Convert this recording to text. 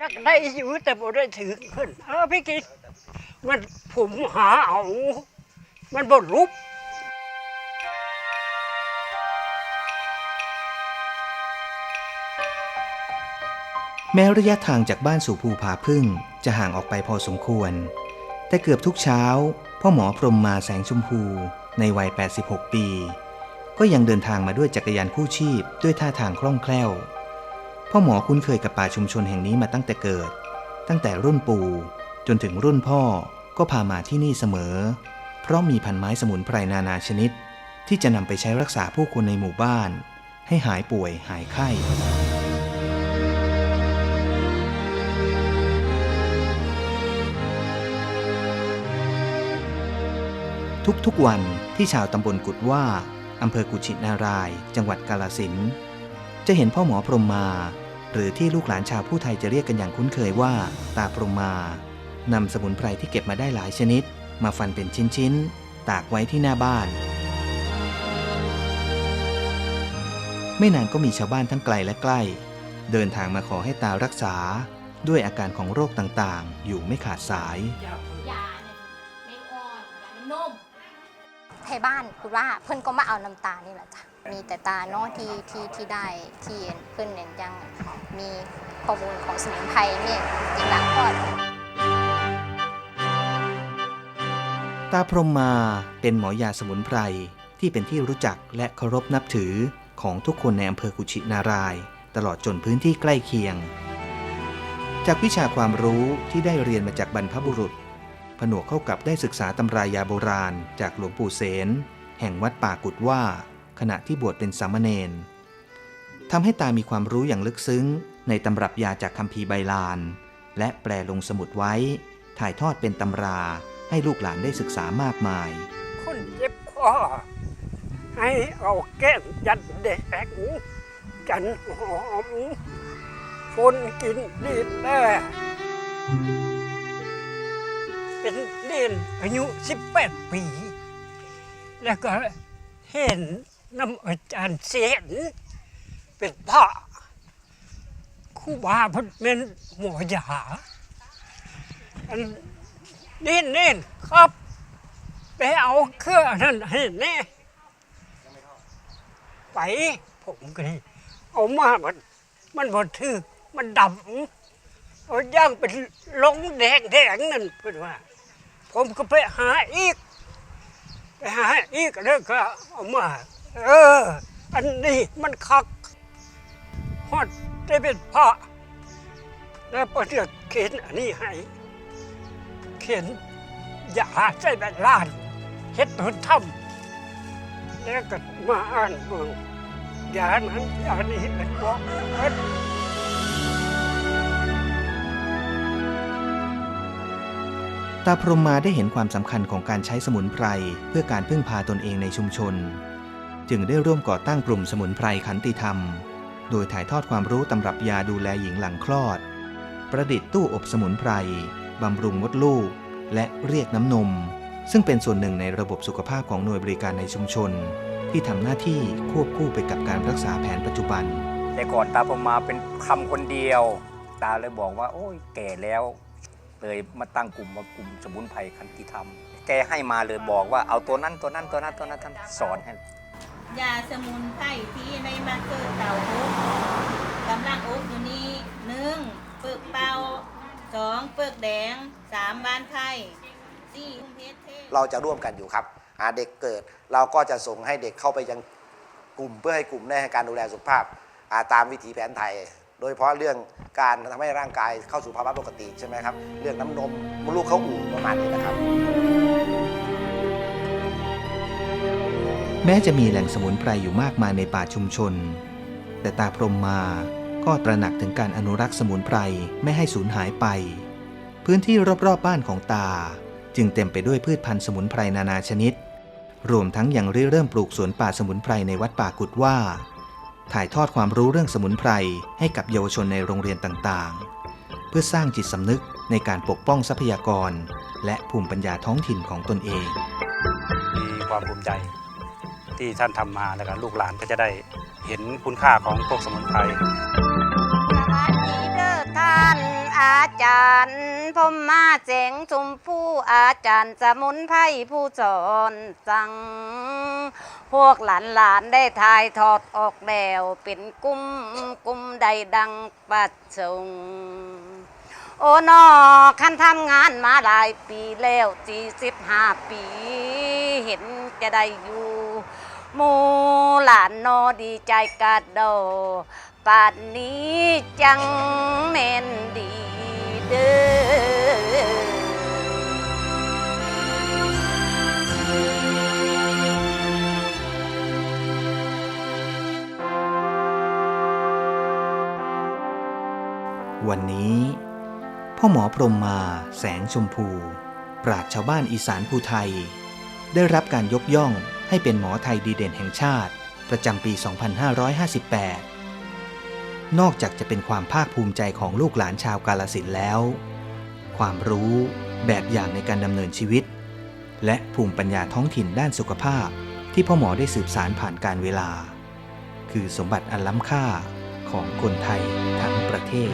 อยากได้อยู่แต่บ่ได้ถึงขึ้นเออพี่กินมันผมหาเอา มันบ่ลุบแม้ระยะทางจากบ้านสู่ภูผาพึ่งจะห่างออกไปพอสมควร แต่เกือบทุกเช้า พ่อหมอพรมมาแสงชมพูในวัย 86 ปี ก็ยังเดินทางมาด้วยจักรยานคู่ชีพด้วยท่าทางคล่องแคล่ว พ่อหมอคุ้นเคยกับป่าชุมชนแห่งนี้มาตั้งแต่เกิด ตั้งแต่รุ่นปู่ จนถึงรุ่นพ่อก็พามาที่นี่เสมอ เพราะมีพันไม้สมุนไพรนานาชนิด ที่จะนำไปใช้รักษาผู้คนในหมู่บ้าน ให้หายป่วยหายไข้ทุกๆวันที่ชาวตำบลกุดว่า อำเภอกุชินาราย จังหวัดกาลสิน จะเห็นพ่อหมอพรหมมา หรือที่ลูกหลานชาวผู้ไทยจะเรียกกันอย่างคุ้นเคยว่า ตาพรหมมานำสมุนไพรที่เก็บมาได้หลายชนิด มาฟันเป็นชิ้นๆ ตากไว้ที่หน้าบ้าน ไม่นานก็มีชาวบ้านทั้งไกลและใกล้ เดินทางมาขอให้ตารักษาด้วยอาการของโรคต่างๆ อยู่ไม่ขาดสาย ยาเนี่ยไม่อ่อนยานุ่มไทยบ้านคือว่าเพื่อนก็มาเอาน้ำตานี่แหละจ้ะ มีแต่ตาเนาะที่ที่ที่ได้ที่เพื่อนเนี่ยยังมีข้อมูลของสมุนไพรเนี่ยอีกหลังก็ตาพรหมมาเป็นหมอยาสมุนไพรที่เป็นที่รู้จักและเคารพนับถือของทุกคนในอำเภอกุชินาราย ตลอดจนพื้นที่ใกล้เคียง จากวิชาความรู้ที่ได้เรียนมาจากบรรพบุรุษ ผนวกเข้ากับได้ศึกษาตำรายาโบราณจากหลวงปู่เสนแห่งวัดป่ากุดว่า ขณะที่บวชเป็นสามเณรทำให้ตามีความรู้อย่างลึกซึ้ง ในตำรับยาจากคัมภีร์ใบลาน และแปลลงสมุดไว้ ถ่ายทอดเป็นตำราให้ลูกหลานได้ศึกษามากมาย คนเจ็บคอให้เอาแก้มยัดแดกจันหอมฝนกินดีแน่เป็นเล่นอายุ 18 ปี แล้วก็เห็น น้ำอาจารย์เสียนเป็นพระครูบาพิ่นเป็นหมอยาอันนี่นี่ครับ ไปเอาเครื่องนั่นให้แน่ไปผมก็เลยเอามามันมันบดทึกมันดำเอาย่างเป็นลงแดงแดงนั่นเพื่อนว่า ผมก็ไปหาอีก ไปหาอีกแล้วก็เอามา เออ อันนี้มันคักฮอดได้เป็นพระแล้วพอเดือดเขียนอันนี้ให้ เขียนอย่าใจแบบล้านเฮ็ดหนทำแล้วก็มาอ่านเบิ่งอย่านั้นอย่านี้เป็นบอกเฮ็ดตาพรมมาได้เห็นความสำคัญของการใช้สมุนไพรเพื่อการพึ่งพาตนเองในชุมชน จึงได้ร่วมก่อตั้งกลุ่มสมุนไพรขันติธรรม โดยถ่ายทอดความรู้ตำรับยาดูแลหญิงหลังคลอด ประดิษฐ์ตู้อบสมุนไพรบำรุงมดลูก และเรียกน้ำนม ซึ่งเป็นส่วนหนึ่งในระบบสุขภาพของหน่วยบริการในชุมชน ที่ทำหน้าที่ควบคู่ไปกับการรักษาแผนปัจจุบัน แต่ก่อนตาผมมาเป็นคำคนเดียว ตาเลยบอกว่า โอ้ยแก่แล้ว เลยมาตั้งกลุ่มว่ากลุ่มสมุนไพรคันติธรรม แกให้มาเลยบอกว่าเอาตัวนั้นตัวนั้นตัวนั้นตัวนั้นท่นสอนให้ ยาสมุนไพรที่ในมาเกิดเต่าอุกกำลังอุกอยู่นี่หนึ่งเปลือกเปาสองเปลือกแดงสามบานไทยสี่เพชรเทศเราจะร่วมกันอยู่ครับหาเด็กเกิดเราก็จะส่งให้เด็กเข้าไปยังกลุ่มเพื่อให้กลุ่มได้ให้การดูแลสุขภาพอาตามวิถีแผนไทย โดยเฉพาะเรื่องการทำให้ร่างกายเข้าสู่ภาวะปกติใช่ไหมครับ เรื่องน้ำนมมลูกเขาอู่ประมาณนี้นะครับ แม้จะมีแหล่งสมุนไพรอยู่มากมายในป่าชุมชน แต่ตาพรมมาก็ตระหนักถึงการอนุรักษ์สมุนไพรไม่ให้สูญหายไป พื้นที่รอบๆบบ้านของตา จึงเต็มไปด้วยพืชพันธุ์สมุนไพรนานาชนิด รวมทั้งยังริเริ่มปลูกสวนป่าสมุนไพรในวัดป่ากุดว่า ถ่ายทอดความรู้เรื่องสมุนไพรให้กับเยาวชนในโรงเรียนต่างๆ เพื่อสร้างจิตสำนึกในการปกป้องทรัพยากร และภูมิปัญญาท้องถิ่นของตนเอง มีความภูมิใจ ที่ท่านทำมาแล้วก็ลูกหลานก็จะได้เห็นคุณค่าของพวกสมุนไพรสวัสดีเด้อท่านอาจารย์พมมาเจ๋งชุมผู้อาจารย์สมุนไพรผู้สอนสั่งพวกหลานหลานๆได้ทายทอดออกแล้วเป็นกุ้มกุ้มใดดังปัดชงโอ้นอคันทำงานมาหลายปีแล้วสี่สิบห้าปี เห็นจะได้อยู่ หมูหลานนอดีใจกาดโดป่านนี้จังแม่นดีเด้อวันนี้ พ่อหมอพรมมาแสงชมพู ปราชชาวบ้านอีสานภูไทย ได้รับการยกย่อง ให้เป็นหมอไทยดีเด่นแห่งชาติ ประจำปี 2558 นอกจากจะเป็นความภาคภูมิใจของลูกหลานชาวกาลสินแล้ว ความรู้แบบอย่างในการดำเนินชีวิต และภูมิปัญญาท้องถิ่นด้านสุขภาพ ที่พ่อหมอได้สืบสารผ่านการเวลา คือสมบัติอันล้ำค่าของคนไทยทั้งประเทศ